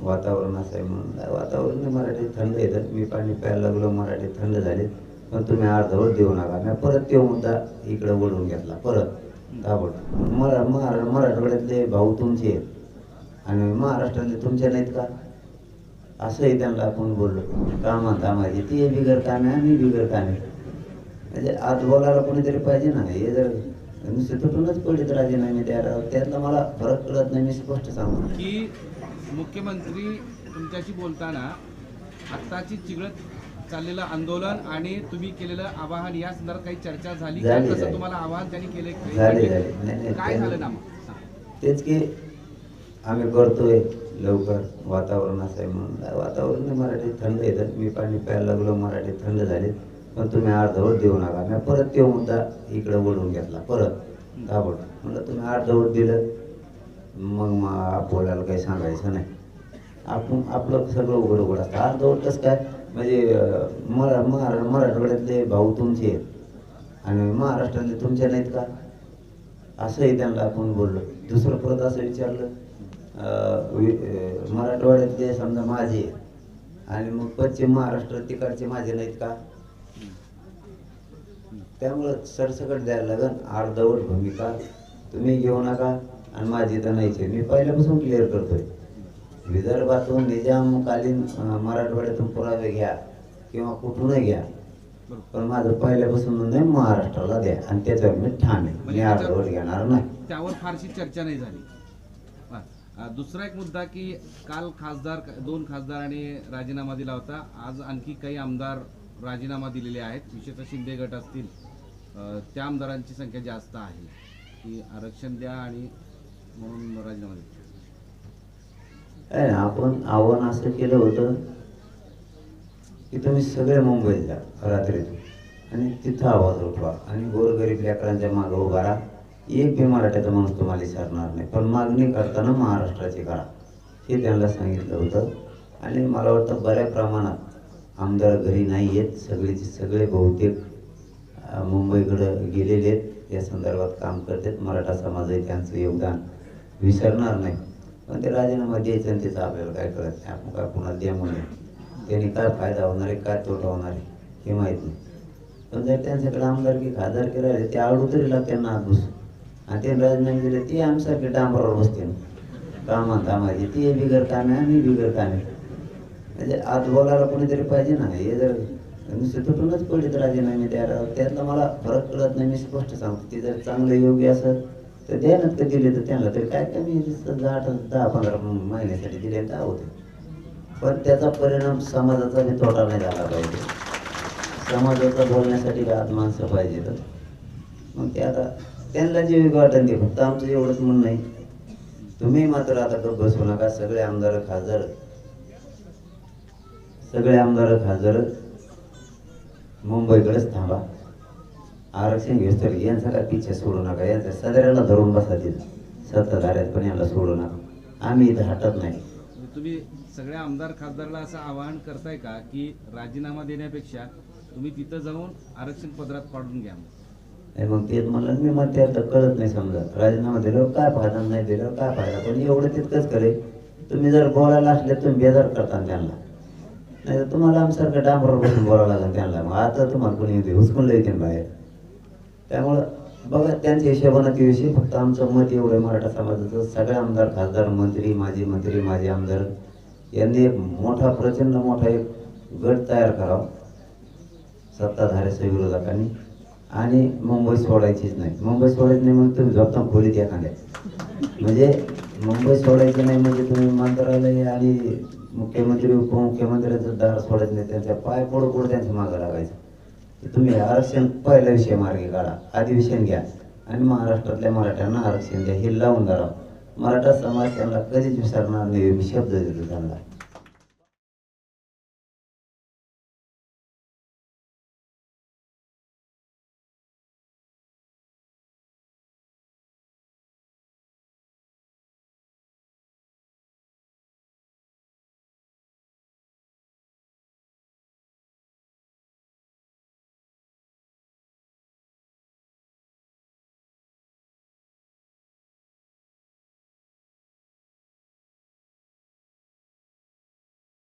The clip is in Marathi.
वातावरण असं आहे म्हणून. वातावरण मराठी थंड येतात मी पाणी प्यायला लागलो मराठी थंड झाले. पण तुम्ही अर्धवर देऊ नका. मी परत तो मुद्दा इकडे वळून घेतला. परत. दाबड मरा महारा मराठवाड्यातले भाऊ तुमचे आहेत. आणि महाराष्ट्रातले तुमचे नाहीत का? असंही त्यांना आपण बोललो. कामा कामाची ती बिगर कामे आम्ही बिगर कामे. म्हणजे आज बोलायला कोणीतरी पाहिजे ना? हे जर नुसते तुटूनच पडलेत राजीनामे द्यायला त्यातला मला फरक कळत नाही मी स्पष्ट सांगतो की मुख्यमंत्री तुमच्याशी बोलताना आत्ताची चिघळत चाललेलं आंदोलन आणि तुम्ही केलेलं आवाहन या संदर्भात काही चर्चा झाली. तुम्हाला आवाहन त्यांनी केले. नाही, नाही, काय झालं ना सांग. तेच की आम्ही करतोय लवकर वातावरण असं आहे म्हणून. वातावरण मराठी थंड येतं मी पाणी प्यायला लागलो मराठी थंड झाले पण तुम्ही अर्धवट देऊ नका. मी परत तो मुद्दा इकडे वळवून घेतला. परत. दाबड म्हणलं तुम्ही अर्धवट दिलं मग मग बोलायला काही सांगायचं नाही. आपण आपलं सगळं उघड उघड असतं. अर्धवट कसं काय? म्हणजे मरा मरा मराठवाड्यातले भाऊ तुमचे आहेत. आणि महाराष्ट्रातले तुमचे नाहीत का? असंही त्यांना आपण बोललो. दुसरं परत असं विचारलं मराठवाड्यातले समजा माझे आणि मग पश्चिम महाराष्ट्र तिकडचे माझे नाहीत का? त्यामुळं सरसकट द्यायला लागेल अर्धवट भूमिका. तुम्ही घेऊ नका आणि माझी तर नाहीच मी पहिल्यापासून क्लिअर करतोय. विदर्भातून निजामकालीन मराठवाड्यातून पुरावे घ्या किंवा कुठूनही घ्या. पण माझं पहिल्यापासून नाही महाराष्ट्राला द्या आणि त्याच्यावर मी ठाम आहे. मी म्हणजे अर्धवट घेणार नाही. त्यावर फारशी चर्चा नाही झाली. दुसरा एक मुद्दा की काल खासदार दोन खासदारांनी राजीनामा दिला होता. आज आणखी काही आमदार राजीनामा दिलेले आहेत. विशेषतः शिंदे गट असतील त्या आमदारांची संख्या जास्त आहे. की आरक्षण द्या आणि म्हणून राजीनामा द्या आपण आव्हान असं केलं होतं की तुम्ही सगळे मुंबईत जा रात्री आणि तिथं आवाज उठवा आणि गोरगरीब लेकरांच्या मागं उभा राहा. एक बी मराठ्याचा माणूस तुम्हाला विचारणार नाही. पण मागणी करताना महाराष्ट्राची करा हे त्यांना सांगितलं होतं. आणि मला वाटतं बऱ्या प्रमाणात आमदार घरी नाही आहेत. सगळेचे सगळे बहुतेक मुंबईकडं गेलेले आहेत. या संदर्भात काम करतात. मराठा समाजही त्यांचं योगदान विसरणार नाही. पण ते राजीनामा द्यायचं आणि त्याचं आपल्याला काय कळत नाही. आपण काय कुणाला द्या म्हणून. त्यांनी काय फायदा होणार आहे? काय तोटा होणार आहे? हे माहीत नाही. पण जर त्यांच्याकडे आमदारकी खासदारकी राहिले ते आवडू तरी लागते ना घुस आणि ते राजीनामे दिले ते आमच्यासारखे डांबरावर बसते. कामात कामाची ते बिगर कामे आम्ही बिगर कामे. म्हणजे आज बोलायला कोणीतरी पाहिजे ना? हे जर नुसते तुटूनच पडलेत राजीनामे द्यायला त्यातला मला फरक कळत नाही मी स्पष्ट सांगतो. ते जर चांगलं योग्य असं तर द्यायला तर दिले तर त्यांना तरी काय कमी दहा आठ दहा पंधरा महिन्यासाठी दिले दहा होते. पण त्याचा परिणाम समाजाचा बी तोटा नाही झाला पाहिजे. समाजाचा बोलण्यासाठी आज माणसं पाहिजे तर मग ते आता त्यांना जे वेगळं वाटेल ते फक्त आमचं एवढंच म्हणणं नाही तुम्ही मात्र आता गप्प बसू नका. सगळे आमदार खासदार सगळे आमदार खासदार मुंबईकडेच थांबा. आरक्षण घेऊस तर यांचा काय पिछे सोडू नका. यांच्या सगळ्याला धरून बसा तिथं. सत्ताधाऱ्यात पण यांना सोडू नका. आम्ही इथं हटत नाही. तुम्ही सगळ्या आमदार खासदाराला असं आवाहन करताय का की राजीनामा देण्यापेक्षा तुम्ही तिथं जाऊन आरक्षण पदरात पाडून घ्या नाही मग तेच म्हणलं मी मग ते आता कळत नाही समजा. राजीनामा दिल्यावर काय फायदा नाही दिल्यावर काय फायदा? पण एवढं तितकंच करे तुम्ही जर बोलायला असले तुम्ही बेजार करता त्यांना. नाही तर तुम्हाला आमच्यासारखं डांबरावर बसून बोलावं लागेल त्यांना. मग आता तुम्हाला कोणी येते हुसकून येते बाहेर. त्यामुळं बघा त्यांच्या हिशोबानं ते विषय फक्त आमचं मत एवढं मराठा समाजाचं. सगळे आमदार खासदार मंत्री माजी मंत्री माजी आमदार यांनी एक मोठा प्रचंड मोठा एक गट तयार करावा. सत्ताधाऱ्याच्या विरोधकांनी आणि मुंबई सोडायचीच नाही. मुंबई सोडायची नाही मग तुम्ही झोपता खोलीत एखाद्या म्हणजे मुंबई सोडायची नाही म्हणजे तुम्ही मंत्रालय आणि मुख्यमंत्री उपमुख्यमंत्र्यांचं दार सोडायचं नाही त्यांच्या पाय पडू पडू त्यांच्या मागं लागायचं. तर तुम्ही आरक्षण पहिला विषय मार्गी काढा. अधिवेशन घ्या. आणि महाराष्ट्रातल्या मराठ्यांना आरक्षण द्या. हे लावून धरा. मराठा समाज त्यांना कधीच विसरणार नाही शब्द देतो त्यांना.